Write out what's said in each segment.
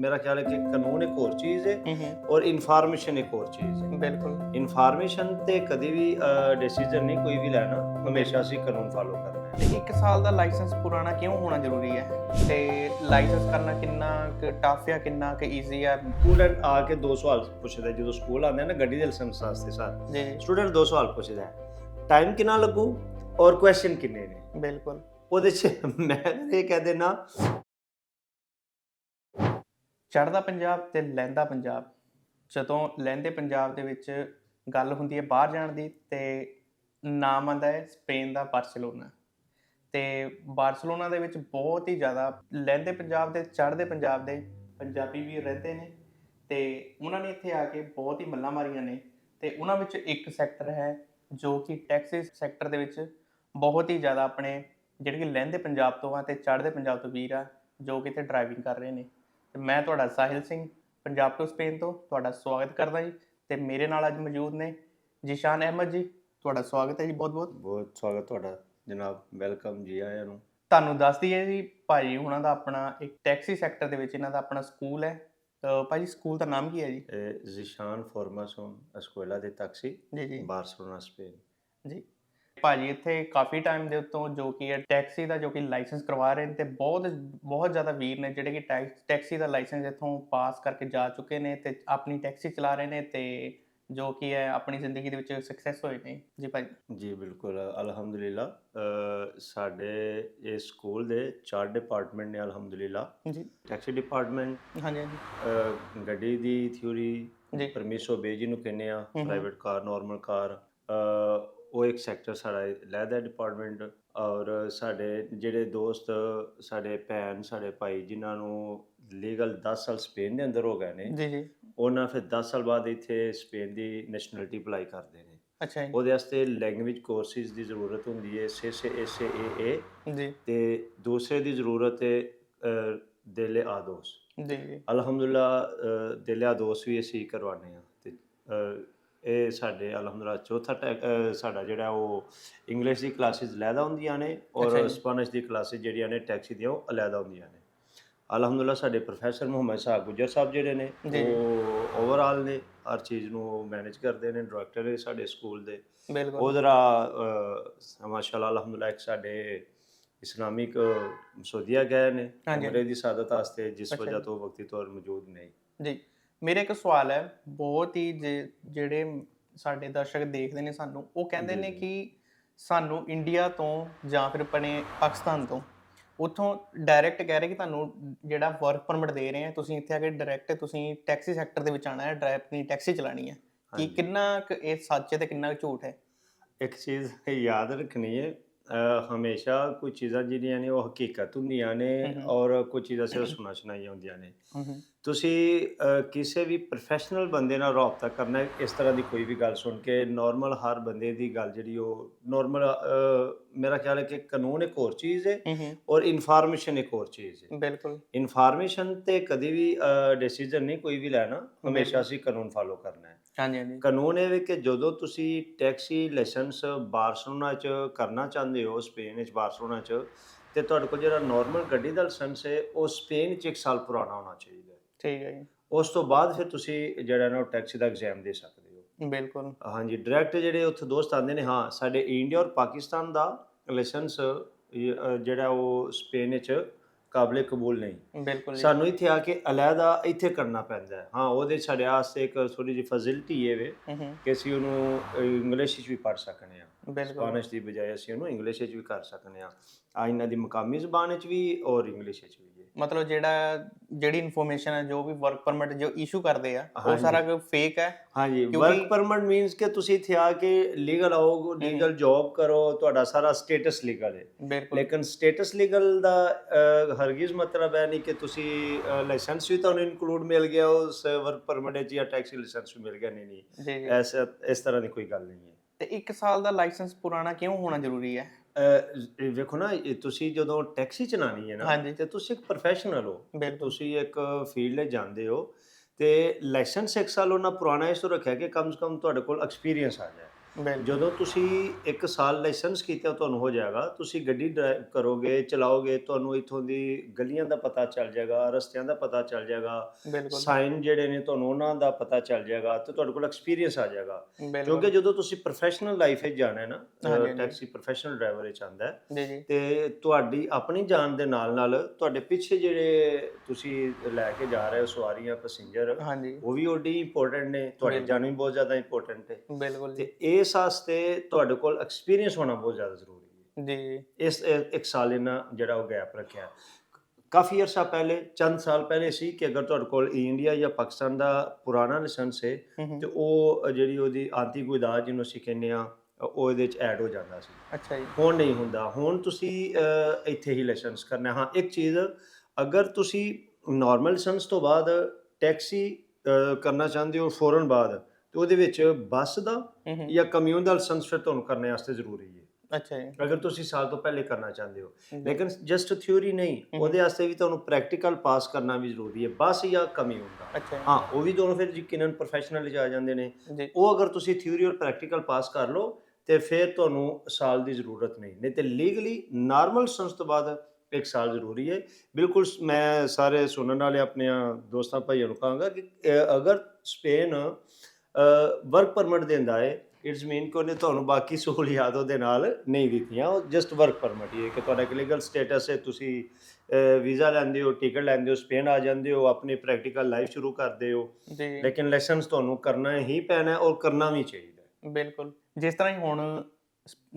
ਮੇਰਾ ਖਿਆਲ ਹੈ ਕਿ ਕਾਨੂੰਨ ਇੱਕ ਹੋਰ ਚੀਜ਼ ਹੈ ਔਰ ਇਨਫੋਰਮੇਸ਼ਨ ਇੱਕ ਹੋਰ ਚੀਜ਼ ਹੈ ਬਿਲਕੁਲ ਇਨਫੋਰਮੇਸ਼ਨ ਤੇ ਕਦੀ ਵੀ ਡਿਸੀਜਨ ਨਹੀਂ ਕੋਈ ਵੀ ਲੈਣਾ ਹਮੇਸ਼ਾ ਅਸੀਂ ਕਾਨੂੰਨ ਫਾਲੋ ਕਰਨਾ ਹੈ 1 ਸਾਲ ਦਾ ਲਾਇਸੈਂਸ ਪੁਰਾਣਾ ਕਿਉਂ ਹੋਣਾ ਜ਼ਰੂਰੀ ਹੈ ਤੇ ਲਾਇਸੈਂਸ ਕਰਨਾ ਕਿੰਨਾ ਟਫ ਹੈ ਕਿੰਨਾ ਕੁ ਈਜ਼ੀ ਹੈ ਸਟੂਡੈਂਟ ਆ ਕੇ ਦੋ ਸਵਾਲ ਪੁੱਛਦਾ ਜਦੋਂ ਸਕੂਲ ਆਉਂਦੇ ਨਾ ਗੱਡੀ ਦੇ ਲਾਇਸੈਂਸ ਵਾਸਤੇ ਸਰ ਸਟੂਡੈਂਟ ਦੋ ਸਵਾਲ ਪੁੱਛਦਾ ਟਾਈਮ ਕਿੰਨਾ ਲੱਗੂ ਔਰ ਕੁਐਸਚਨ ਕਿੰਨੇ ਨੇ ਬਿਲਕੁਲ ਉਹਦੇ ਚ ਮੈਂ ਇਹ ਕਹਿ ਦੇਣਾ ਚੜ੍ਹਦਾ ਪੰਜਾਬ ਤੇ ਲਹਿੰਦਾ ਪੰਜਾਬ। ਜਦੋਂ ਲਹਿੰਦੇ ਪੰਜਾਬ ਦੇ ਵਿੱਚ ਗੱਲ ਹੁੰਦੀ ਹੈ ਬਾਹਰ ਜਾਣ ਦੀ ਤੇ ਨਾਮ ਆਉਂਦਾ ਹੈ ਸਪੇਨ ਦਾ ਬਾਰਸੀਲੋਨਾ। ਤੇ ਬਾਰਸੀਲੋਨਾ ਦੇ ਵਿੱਚ ਬਹੁਤ ਹੀ ਜ਼ਿਆਦਾ ਲਹਿੰਦੇ ਪੰਜਾਬ ਦੇ, ਚੜ੍ਹਦੇ ਪੰਜਾਬ ਦੇ ਪੰਜਾਬੀ ਵੀ ਰਹਿੰਦੇ ਨੇ ਤੇ ਉਹਨਾਂ ਨੇ ਇੱਥੇ ਆ ਕੇ ਬਹੁਤ ਹੀ ਮੱਲਾਂ ਮਾਰੀਆਂ ਨੇ ਤੇ ਉਹਨਾਂ ਵਿੱਚ ਇੱਕ ਸੈਕਟਰ ਹੈ ਜੋ ਕਿ ਟੈਕਸੀ ਸੈਕਟਰ ਦੇ ਵਿੱਚ ਬਹੁਤ ਹੀ ਜ਼ਿਆਦਾ ਆਪਣੇ ਜਿਹੜੇ ਕਿ ਲਹਿੰਦੇ ਪੰਜਾਬ ਤੋਂ ਆ ਤੇ ਚੜ੍ਹਦੇ ਪੰਜਾਬ ਤੋਂ ਵੀਰ ਆ ਜੋ ਕਿ ਇੱਥੇ ਡਰਾਈਵਿੰਗ ਕਰ ਰਹੇ ਨੇ। ਤੇ ਮੈਂ ਤੁਹਾਡਾ ਸਾਹਿਲ ਸਿੰਘ ਪੰਜਾਬ ਤੋਂ ਸਪੇਨ ਤੋਂ ਤੁਹਾਡਾ ਸਵਾਗਤ ਕਰਦਾ ਜੀ। ਤੇ ਮੇਰੇ ਨਾਲ ਅੱਜ ਮੌਜੂਦ ਨੇ ਜਿਸ਼ਾਨ ਅਹਿਮਦ ਜੀ ਤੁਹਾਡਾ ਸਵਾਗਤ ਹੈ ਜੀ ਬਹੁਤ ਬਹੁਤ। ਸਵਾਗਤ ਤੁਹਾਡਾ ਜਨਾਬ ਵੈਲਕਮ ਜੀ ਆਇਆਂ ਨੂੰ। ਤੁਹਾਨੂੰ ਦੱਸ ਦਈਏ ਜੀ ਭਾਜੀ ਉਹਨਾਂ ਦਾ ਆਪਣਾ ਇੱਕ ਟੈਕਸੀ ਸੈਕਟਰ ਦੇ ਵਿੱਚ ਇਹਨਾਂ ਦਾ ਆਪਣਾ ਸਕੂਲ ਹੈ। ਭਾਜੀ ਸਕੂਲ ਦਾ ਨਾਮ ਕੀ ਹੈ ਜੀ? ਜ਼ਿਸ਼ਾਨ ਫੋਰਮਾਸੋਨ ਅਸਕੋਲਾ ਦੇ ਤਕਸੀ ਜੀ ਜੀ। Barcelona Spain. ਜੀ। ਭਾਜੀ ਇੱਥੇ ਕਾਫੀ ਟਾਈਮ ਦੇ ਉੱਤੋਂ ਜੋ ਕਿ ਹੈ ਟੈਕਸੀ ਦਾ ਜੋ ਕਿ ਲਾਇਸੈਂਸ ਕਰਵਾ ਰਹੇ ਨੇ ਤੇ ਬਹੁਤ ਬਹੁਤ ਜ਼ਿਆਦਾ ਵੀਰ ਨੇ ਜਿਹੜੇ ਕਿ ਟੈਕ- ਟੈਕਸੀ ਦਾ ਲਾਇਸੈਂਸ ਇੱਥੋਂ ਪਾਸ ਕਰਕੇ ਜਾ ਚੁੱਕੇ ਨੇ ਤੇ ਆਪਣੀ ਟੈਕਸੀ ਚਲਾ ਰਹੇ ਨੇ ਤੇ ਜੋ ਕਿ ਹੈ ਆਪਣੀ ਜ਼ਿੰਦਗੀ ਦੇ ਵਿੱਚ ਸਕਸੈਸ ਹੋਏ ਨੇ। ਜੀ ਭਾਜੀ। ਜੀ ਬਿਲਕੁਲ ਅਲਹਮਦੁਲਿਲਾ। ਸਾਡੇ ਇਸ ਸਕੂਲ ਦੇ ਚਾਰ ਡਿਪਾਰਟਮੈਂਟ ਨੇ ਅਲਹਮਦੁਲਿਲਾ। ਜੀ। ਟੈਕਸੀ ਡਿਪਾਰਟਮੈਂਟ ਹਾਂਜੀ ਹਾਂਜੀ। ਗੱਡੀ ਦੀ ਥਿਊਰੀ ਜੀ। ਪਰਮਿਸੋ ਬੇਜੀ ਨੂੰ ਕਹਿੰਦੇ ਆ। ਪ੍ਰਾਈਵੇਟ ਕਾਰ ਨਾਰਮਲ ਕਾਰ ਉਹ ਇੱਕ ਸੈਕਟਰ ਸਾਡਾ ਲੈਦਾ ਡਿਪਾਰਟਮੈਂਟ ਔਰ ਸਾਡੇ ਜਿਹੜੇ ਦੋਸਤ ਸਾਡੇ ਭੈਣ ਸਾਡੇ ਭਾਈ ਜਿਨ੍ਹਾਂ ਨੂੰ ਲੀਗਲ 10 ਸਾਲ ਸਪੇਨ ਦੇ ਅੰਦਰ ਹੋ ਗਏ ਨੇ ਜੀ ਜੀ। ਉਹਨਾਂ ਫਿਰ 10 ਸਾਲ ਬਾਅਦ ਇੱਥੇ ਸਪੇਨ ਦੀ ਨੈਸ਼ਨੈਲਿਟੀ ਅਪਲਾਈ ਕਰਦੇ ਨੇ। ਅੱਛਾ ਜੀ। ਉਹਦੇ ਵਾਸਤੇ ਲੈਂਗੁਏਜ ਕੋਰਸਿਸ ਦੀ ਜ਼ਰੂਰਤ ਹੁੰਦੀ ਹੈ ਏ ਜੀ। ਤੇ ਦੂਸਰੇ ਦੀ ਜ਼ਰੂਰਤ ਹੈ ਦੇਲੇ ਆਦੋਸ। ਜੀ ਜੀ। ਅਲਹਮਦੁਲਿਲਾ ਦਿਲ ਆਦੋਸ ਵੀ ਅਸੀਂ ਕਰਵਾਉਂਦੇ ਆ ਤੇ ਇਹ ਸਾਡੇ ਅਲਹਮਦੁਲਿਲਾ ਚੌਥਾ ਟੈ- ਅ, ਸਾਡਾ ਜਿਹੜਾ ਉਹ ਇੰਗਲਿਸ਼ ਦੀ ਕਲਾਸਿਸ ਲੈਦਾ ਹੁੰਦੀਆਂ ਨੇ ਅੱਛਾ ਔਰ ਜੀ। ਸਪੈਨਿਸ਼ ਦੀ ਕਲਾਸਿਸ ਜਿਹੜੀਆਂ ਨੇ ਟੈਕਸੀ ਦੀਆਂ ਉਹ ਅਲੱਗਾ ਹੁੰਦੀਆਂ ਨੇ ਅਲਹਮਦੁਲਿਲਾ ਸਾਡੇ ਪ੍ਰੋਫੈਸਰ ਮੁਹੰਮਦ ਸਾਹਿਬ ਗੁਜਰ ਸਾਹਿਬ ਜਿਹੜੇ ਨੇ ਜੀ। ਉਹ ਓਵਰਆਲ ਨੇ ਹਰ ਚੀਜ਼ ਨੂੰ ਮੈਨੇਜ ਕਰਦੇ ਨੇ ਡਾਇਰੈਕਟਰ ਨੇ ਸਾਡੇ ਸਕੂਲ ਦੇ ਬਿਲਕੁਲ ਉਹ ਜ਼ਰਾ ਮਾਸ਼ਾਅੱਲਾ ਅਲਹਮਦੁਲਿਲਾ ਇੱਕ ਸਾਡੇ ਇਸਲਾਮਿਕ ਮਸੂਦੀਆ ਗਏ ਨੇ ਹਾਂਜੀ। ਉਮਰੇ ਦੀ ਸਾਦਤ ਵਾਸਤੇ ਜਿਸ ਅੱਛਾ ਵਜ੍ਹਾ ਜੀ। ਤੋਂ ਵਕਤੀ ਤੌਰ ਮੌਜੂਦ ਨਹੀਂ ਜੀ ਮੇਰਾ ਇੱਕ ਸਵਾਲ ਹੈ ਬਹੁਤ ਹੀ ਜਿਹੜੇ ਸਾਡੇ ਦਰਸ਼ਕ ਦੇਖਦੇ ਨੇ ਸਾਨੂੰ ਉਹ ਕਹਿੰਦੇ ਨੇ। ਕਿ ਸਾਨੂੰ ਇੰਡੀਆ ਤੋਂ ਜਾਂ ਫਿਰ ਆਪਣੇ ਪਾਕਿਸਤਾਨ ਤੋਂ ਉੱਥੋਂ ਡਾਇਰੈਕਟ ਕਹਿ ਰਹੇ ਕਿ ਤੁਹਾਨੂੰ ਜਿਹੜਾ ਵਰਕ ਪਰਮਿਟ ਦੇ ਰਹੇ ਆ ਤੁਸੀਂ ਇੱਥੇ ਆ ਕੇ ਡਾਇਰੈਕਟ ਤੁਸੀਂ ਟੈਕਸੀ ਸੈਕਟਰ ਦੇ ਵਿੱਚ ਆਣਾ ਹੈ ਡਰਾਈਵ ਆਪਣੀ ਟੈਕਸੀ ਚਲਾਣੀ ਹੈ ਕਿ। ਕਿੰਨਾ ਕੁ ਇਹ ਸੱਚ ਹੈ ਤੇ ਕਿੰਨਾ ਕੁ ਝੂਠ ਹੈ ਇੱਕ ਚੀਜ਼ ਯਾਦ ਰੱਖਣੀ ਹੈ ਹਮੇਸ਼ਾ ਕੋਈ ਚੀਜ਼ਾਂ ਜਿਹੜੀਆਂ ਨੇ ਉਹ ਹਕੀਕਤ ਹੁੰਦੀਆਂ ਨੇ। ਔਰ ਕੁਝ ਚੀਜ਼ਾਂ ਸਿਰਫ ਸੁਣਾ ਸੁਣਾਈਆਂ ਹੁੰਦੀਆਂ ਨੇ ਤੁਸੀਂ ਅ, ਕਿਸੇ ਵੀ ਪ੍ਰੋਫੈਸ਼ਨਲ ਬੰਦੇ ਨਾਲ ਰਾਬਤਾ ਕਰਨਾ ਹੈ, ਇਸ ਤਰ੍ਹਾਂ ਦੀ ਕੋਈ ਵੀ ਗੱਲ ਸੁਣ ਕੇ ਨਾਰਮਲ ਹਰ ਬੰਦੇ ਦੀ ਗੱਲ ਜਿਹੜੀ ਉਹ ਨਾਰਮਲ ਮੇਰਾ ਖਿਆਲ ਹੈ ਕਿ ਕਾਨੂੰਨ ਇੱਕ ਹੋਰ ਚੀਜ਼ ਹੈ ਔਰ ਇਨਫੋਰਮੇਸ਼ਨ ਇੱਕ ਹੋਰ ਚੀਜ਼ ਹੈ। ਬਿਲਕੁਲ। ਇਨਫੋਰਮੇਸ਼ਨ ਤੇ ਕਦੀ ਵੀ ਡਿਸੀਜਨ ਨਹੀਂ ਕੋਈ ਵੀ ਲੈਣਾ ਹਮੇਸ਼ਾ ਅਸੀਂ ਕਾਨੂੰਨ ਫਾਲੋ ਕਰਨਾ ਹੈ। ਹਾਂਜੀ ਹਾਂਜੀ। ਕਾਨੂੰਨ ਇਹ ਵੀ ਕਿ ਜਦੋਂ ਤੁਸੀਂ ਟੈਕਸੀ ਲਾਇਸੈਂਸ ਬਾਰਸਲੋਨਾ ਚ ਕਰਨਾ ਚਾਹੁੰਦੇ ਹੋ ਸਪੇਨ ਵਿੱਚ ਬਾਰਸਲੋਨਾ ਚ ਤੇ ਤੁਹਾਡੇ ਕੋਲ ਜਿਹੜਾ ਨਾਰਮਲ ਗੱਡੀ ਦਾ ਲਾਇਸੈਂਸ ਹੈ ਉਹ ਸਪੇਨ ਚ ਇੱਕ ਸਾਲ ਪੁਰਾਣਾ ਹੋਣਾ ਚਾਹੀਦਾ ਹੈ। ਠੀਕ ਹੈ ਜੀ। ਉਸ ਤੋਂ ਬਾਅਦ ਫਿਰ ਤੁਸੀਂ ਜਿਹੜਾ ਨਾ ਟੈਕਸੀ ਦਾ ਐਗਜ਼ਾਮ ਦੇ ਸਕਦੇ ਹੋ। ਬਿਲਕੁਲ। ਹਾਂਜੀ ਡਾਇਰੈਕਟ ਜਿਹੜੇ ਉੱਥੇ ਦੋਸਤ ਆਉਂਦੇ ਨੇ ਹਾਂ ਸਾਡੇ ਇੰਡੀਆ ਔਰ ਪਾਕਿਸਤਾਨ ਦਾ ਲਾਇਸੈਂਸ ਜਿਹੜਾ ਉਹ ਸਪੇਨ ਵਿੱਚ ਕਾਬਲੇ ਕਬੂਲ ਨਹੀਂ। ਬਿਲਕੁਲ ਸਾਨੂੰ ਇੱਥੇ ਆ ਕੇ ਅਲੱਗਾ ਇੱਥੇ ਕਰਨਾ ਪੈਂਦਾ ਹੈ। ਹਾਂ ਉਹਦੇ ਸਾਡੇ ਵਾਸਤੇ ਇੱਕ ਥੋੜੀ ਜਿਹੀ ਫੈਸਿਲਿਟੀ ਹੈ ਵੇ ਕਿ ਅਸੀਂ ਉਹਨੂੰ ਇੰਗਲਿਸ਼ ਵਿੱਚ ਵੀ ਪੜ੍ਹ ਸਕਨੇ ਆ ਸਪੈਨਿਸ਼ ਦੀ ਬਜਾਏ ਅਸੀਂ ਉਹਨੂੰ ਇੰਗਲਿਸ਼ ਵਿੱਚ ਵੀ ਕਰ ਸਕਨੇ ਆ ਆ ਇਹਨਾਂ ਦੀ ਮਕਾਮੀ ਜ਼ਬਾਨ ਵਿੱਚ ਵੀ ਔਰ ਇੰਗਲਿਸ਼ ਵਿੱਚ ਵੀ। ਮਤਲਬ ਜਿਹੜਾ ਜਿਹੜੀ ਇਨਫੋਰਮੇਸ਼ਨ ਹੈ ਜੋ ਵੀ ਵਰਕ ਪਰਮਿਟ ਜੋ ਇਸ਼ੂ ਕਰਦੇ ਆ ਉਹ। ਸਾਰਾ ਕੁਝ ਫੇਕ ਹੈ ਹਾਂਜੀ ਵਰਕ ਪਰਮਿਟ ਮੀਨਸ ਕਿ ਤੁਸੀਂ ਇੱਥੇ ਆ ਕੇ ਲੀਗਲ ਆਓ ਲੀਗਲ ਜੌਬ ਕਰੋ ਤੁਹਾਡਾ ਸਾਰਾ ਸਟੇਟਸ ਲੀਗਲ ਹੈ। ਲੇਕਿਨ ਸਟੇਟਸ ਲੀਗਲ ਦਾ ਹਰਗਿਜ਼ ਮਤਲਬ ਹੈ ਨਹੀਂ ਕਿ ਤੁਸੀਂ ਲਾਇਸੈਂਸ ਵੀ ਤੁਹਾਨੂੰ ਇਨਕਲੂਡ ਮਿਲ ਗਿਆ ਉਸ ਵਰਕ ਪਰਮਿਟ ਜਾਂ ਟੈਕਸੀ ਲਾਇਸੈਂਸ ਵੀ ਮਿਲ ਗਿਆ। ਨਹੀਂ ਨਹੀਂ। ਐਸ ਇਸ ਤਰ੍ਹਾਂ ਦੀ ਕੋਈ ਗੱਲ ਨਹੀਂ ਹੈ। ਤੇ 1 ਸਾਲ ਦਾ ਲਾਇਸੈਂਸ ਪੁਰਾਣਾ ਕਿਉਂ ਹੋਣਾ ਜ਼ਰੂਰੀ ਹੈ? ਅਹ, ਵੇਖੋ ਨਾ ਇਹ ਤੁਸੀਂ ਜਦੋਂ ਟੈਕਸੀ ਚਲਾਣੀ ਹੈ ਨਾ ਹਾਂਜੀ। ਤੇ ਤੁਸੀਂ ਇੱਕ ਪ੍ਰੋਫੈਸ਼ਨਲ ਹੋ। ਬਿਲਕੁਲ। ਤੁਸੀਂ ਇੱਕ ਫੀਲਡ 'ਚ ਜਾਂਦੇ ਹੋ ਤੇ ਲਾਇਸੈਂਸ ਇੱਕ ਸਾਲ ਉਹਨਾਂ ਪੁਰਾਣਾ ਇਸ ਤੋਂ ਰੱਖਿਆ ਕਿ ਕਮ ਸੇ ਕਮ ਤੁਹਾਡੇ ਕੋਲ ਐਕਸਪੀਰੀਅੰਸ ਆ ਜਾਏ। ਜਦੋਂ ਤੁਸੀਂ 1 ਸਾਲ ਲਾਇਸੈਂਸ ਕੀਤਾ ਤੁਹਾਨੂੰ ਹੋ ਜਾਏਗਾ। ਤੁਸੀਂ ਗੱਡੀ ਡਰਾਈਵ ਕਰੋਗੇ ਚਲਾਓਗੇ ਤੁਹਾਨੂੰ ਇੱਥੋਂ ਦੀ ਗਲੀਆਂ ਦਾ ਪਤਾ ਚੱਲ ਜਾਏਗਾ ਰਸਤਿਆਂ ਦਾ ਪਤਾ ਚੱਲ ਜਾਏਗਾ। ਸਾਈਨ ਜਿਹੜੇ ਨੇ ਤੁਹਾਨੂੰ ਉਹਨਾਂ ਦਾ ਪਤਾ ਚੱਲ ਜਾਏਗਾ ਤੇ ਤੁਹਾਡੇ ਕੋਲ ਐਕਸਪੀਰੀਅੰਸ ਆ ਜਾਏਗਾ। ਕਿਉਂਕਿ ਜਦੋਂ ਤੁਸੀਂ ਪ੍ਰੋਫੈਸ਼ਨਲ ਲਾਈਫ ਵਿੱਚ ਜਾਣਾ ਹੈ ਨਾ। ਟੈਕਸੀ ਪ੍ਰੋਫੈਸ਼ਨਲ ਡਰਾਈਵਰ ਵਿੱਚ ਆਂਦਾ ਤੇ ਤੁਹਾਡੀ ਆਪਣੀ ਜਾਨ ਦੇ ਨਾਲ ਨਾਲ ਤੁਹਾਡੇ ਪਿੱਛੇ ਜਿਹੜੇ ਤੁਸੀਂ ਲੈ ਕੇ ਜਾ ਰਹੇ ਹੋ ਸਵਾਰੀਆਂ ਪੈਸੇਂਜਰ ਉਹ ਵੀ ਓਡੀ ਇੰਪੋਰਟੈਂਟ ਨੇ ਤੁਹਾਡੀ। ਜਾਨ ਵੀ ਬਹੁਤ ਜ਼ਿਆਦਾ ਇੰਪੋਰਟੈਂਟ ਹੈ ਤੇ ਇਸ ਵਾਸਤੇ ਤੁਹਾਡੇ ਕੋਲ ਐਕਸਪੀਰੀਅੰਸ ਹੋਣਾ ਬਹੁਤ ਜ਼ਿਆਦਾ ਜ਼ਰੂਰੀ ਹੈ। ਜੀ। ਇਸ ਇੱਕ ਸਾਲ ਇਹਨਾਂ ਜਿਹੜਾ ਉਹ ਗੈਪ ਰੱਖਿਆ। ਕਾਫੀ ਅਰਸਾ ਪਹਿਲੇ ਚੰਦ ਸਾਲ ਪਹਿਲੇ ਸੀ ਕਿ ਅਗਰ ਤੁਹਾਡੇ ਕੋਲ ਇੰਡੀਆ ਜਾਂ ਪਾਕਿਸਤਾਨ ਦਾ ਪੁਰਾਣਾ ਲਾਇਸੈਂਸ ਹੈ ਤੇ ਉਹ ਜਿਹੜੀ ਉਹਦੀ ਆਂਤੀ ਗੁਦਾਜ ਜਿਹਨੂੰ ਅਸੀਂ ਕਹਿੰਦੇ ਆ ਉਹ ਇਹਦੇ ਚ ਐਡ ਹੋ ਜਾਂਦਾ ਸੀ। ਅੱਛਾ ਜੀ। ਹੁਣ ਨਹੀਂ ਹੁੰਦਾ। ਹੁਣ ਤੁਸੀਂ ਇੱਥੇ ਹੀ ਲਾਇਸੈਂਸ ਕਰਨਾ। ਹੈ। ਇੱਕ ਚੀਜ਼ ਅਗਰ ਤੁਸੀਂ ਨਾਰਮਲ ਲਾਇਸੈਂਸ ਤੋਂ ਬਾਅਦ ਟੈਕਸੀ ਕਰਨਾ ਚਾਹੁੰਦੇ ਹੋ ਫੌਰਨ ਬਾਅਦ ਤੇ ਉਹਦੇ ਵਿੱਚ ਬੱਸ ਦਾ ਜਾਂ ਕਮਿਊਨ ਦਾ ਲਾਇਸੈਂਸ ਫਿਰ ਤੁਹਾਨੂੰ ਕਰਨੇ ਵਾਸਤੇ ਜ਼ਰੂਰੀ ਹੈ। ਅੱਛਾ ਜੀ। ਅਗਰ ਤੁਸੀਂ ਸਾਲ ਤੋਂ ਪਹਿਲੇ ਕਰਨਾ ਚਾਹੁੰਦੇ ਹੋ। ਲੇਕਿਨ ਜਸਟ ਥਿਊਰੀ ਨਹੀਂ। ਉਹਦੇ ਵਾਸਤੇ ਵੀ ਤੁਹਾਨੂੰ ਪ੍ਰੈਕਟੀਕਲ ਪਾਸ ਕਰਨਾ ਵੀ ਜ਼ਰੂਰੀ ਹੈ ਬੱਸ ਜਾਂ ਕਮਿਊਨ ਦਾ। ਅੱਛਾ ਜੀ। ਹਾਂ ਉਹ ਵੀ ਦੋਨੋਂ ਫਿਰ ਯਕੀਨਨ ਪ੍ਰੋਫੈਸ਼ਨਲ ਜਾ ਜਾਂਦੇ ਨੇ। ਉਹ ਅਗਰ ਤੁਸੀਂ ਥਿਊਰੀ ਔਰ ਪ੍ਰੈਕਟੀਕਲ ਪਾਸ ਕਰ ਲਓ ਤੇ ਫਿਰ ਤੁਹਾਨੂੰ ਸਾਲ ਦੀ ਜ਼ਰੂਰਤ ਨਹੀਂ। ਨਹੀਂ ਤੇ ਲੀਗਲੀ ਨਾਰਮਲ ਸੰਸ ਤੋਂ ਬਾਅਦ ਇੱਕ ਸਾਲ ਜ਼ਰੂਰੀ ਹੈ। ਬਿਲਕੁਲ ਮੈਂ ਸਾਰੇ ਸੁਣਨ ਵਾਲੇ ਆਪਣੇ ਦੋਸਤਾਂ ਭਾਈਆਂ ਨੂੰ ਕਹਾਂਗਾ ਕਿ ਅਗਰ ਸਪੇਨ ਵਰਕ ਪਰਮਿਟ ਦਿੰਦਾ ਹੈ ਇਟਸ ਮੀਨ ਕਿ ਉਹਨੇ ਤੁਹਾਨੂੰ ਬਾਕੀ ਸਹੂਲੀਅਤ ਉਹਦੇ ਨਾਲ ਨਹੀਂ ਦਿੱਤੀਆਂ। ਉਹ ਜਸਟ ਵਰਕ ਪਰਮਿਟ ਹੀ ਹੈ ਕਿ ਤੁਹਾਡਾ ਲੀਗਲ ਸਟੇਟਸ ਹੈ ਤੁਸੀਂ ਵੀਜ਼ਾ ਲੈਂਦੇ ਹੋ ਟਿਕਟ ਲੈਂਦੇ ਹੋ ਸਪੇਨ ਆ ਜਾਂਦੇ ਹੋ ਆਪਣੀ ਪ੍ਰੈਕਟੀਕਲ ਲਾਈਫ ਸ਼ੁਰੂ ਕਰਦੇ ਹੋ। ਲੇਕਿਨ ਲਾਇਸੈਂਸ ਤੁਹਾਨੂੰ ਕਰਨਾ ਹੀ ਪੈਣਾ ਹੈ ਔਰ ਕਰਨਾ ਵੀ ਚਾਹੀਦਾ ਹੈ ਬਿਲਕੁਲ। ਜਿਸ ਤਰ੍ਹਾਂ ਹੀ ਹੁਣ